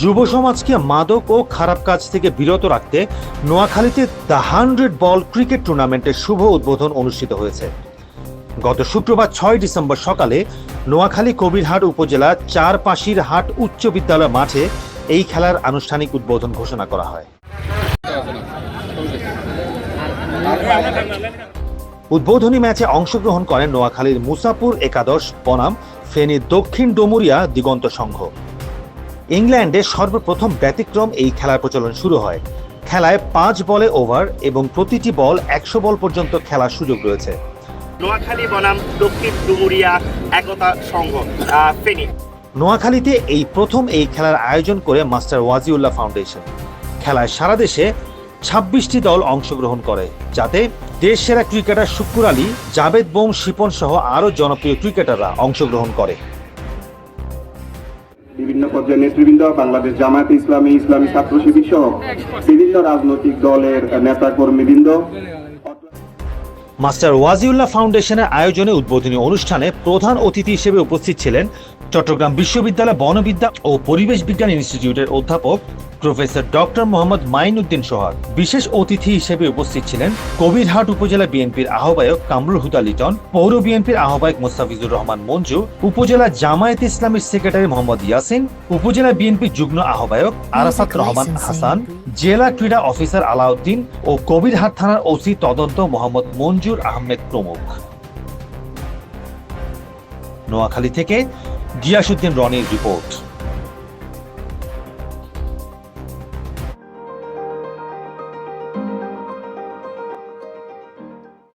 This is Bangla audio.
যুব সমাজকে মাদক ও খারাপ কাজ থেকে বিরত রাখতে নোয়াখালীতে দ্য হান্ড্রেড বল ক্রিকেট টুর্নামেন্টের শুভ উদ্বোধন অনুষ্ঠিত হয়েছে। গত শুক্রবার ছয় ডিসেম্বর সকালে নোয়াখালী কবিরহাট উপজেলা চারপাশির হাট উচ্চ বিদ্যালয় মাঠে এই খেলার আনুষ্ঠানিক উদ্বোধন ঘোষণা করা হয়। উদ্বোধনী ম্যাচে অংশগ্রহণ করেন নোয়াখালীর মুসাপুর একাদশ বনাম ফেনী দক্ষিণ ডোমুরিয়া দিগন্ত সংঘ। ইংল্যান্ডে সর্বপ্রথম ব্যতিক্রম এই খেলার প্রচলন শুরু হয়। খেলায় পাঁচ বলে ওভার এবং প্রতিটি বল একশো বল পর্যন্ত খেলার সুযোগ রয়েছে। নোয়াখালী বনাম দক্ষিণ ডুমুরিয়া একতা সংঘ ফেনী। নোয়াখালীতে এই প্রথম এই খেলার আয়োজন করে মাস্টার ওয়াজিউল্লাহ ফাউন্ডেশন। খেলায় সারা দেশে ছাব্বিশটি দল অংশগ্রহণ করে যাতে দেশ সেরা ক্রিকেটার শুক্কুর আলী জাবেদ বোম শিপন সহ আরও জনপ্রিয় ক্রিকেটাররা অংশগ্রহণ করে। বিভিন্ন পর্যায়ের নেতৃবৃন্দ, বাংলাদেশ জামায়াত ইসলামী ইসলামী ছাত্র শিবির সহ বিভিন্ন রাজনৈতিক দলের নেতা কর্মীবৃন্দ মাস্টার ওয়াজিউল্লাহ ফাউন্ডেশনের আয়োজনে উদ্বোধনী অনুষ্ঠানে প্রধান অতিথি হিসেবে উপস্থিত ছিলেন চট্টগ্রাম বিশ্ববিদ্যালয় বনবিদ্যা ও পরিবেশ বিজ্ঞান ইনস্টিটিউটের অধ্যাপক প্রফেসর ডক্টর মোহাম্মদ মাইন উদ্দিন সোহাগ। বিশেষ অতিথি হিসেবে উপস্থিত ছিলেন কবিরহাট উপজেলা বিএনপির আহ্বায়ক কামরুল হুদা লিটন পৌর বিএনপির আহ্বায়ক মোস্তাফিজুর রহমান মঞ্জু উপজেলা জামায়াত ইসলামীর সেক্রেটারি মোহাম্মদ ইয়াসিন উপজেলা বিএনপির যুগ্ম আহ্বায়ক আরাফাত রহমান হাসান জেলা ক্রীড়া অফিসার আলাউদ্দিন ও কবিরহাট থানার ওসি তদন্ত মোহাম্মদ মঞ্জুর আহমেদ প্রমুখ। নোয়াখালী থেকে গিয়াসুদ্দিন রনির রিপোর্ট।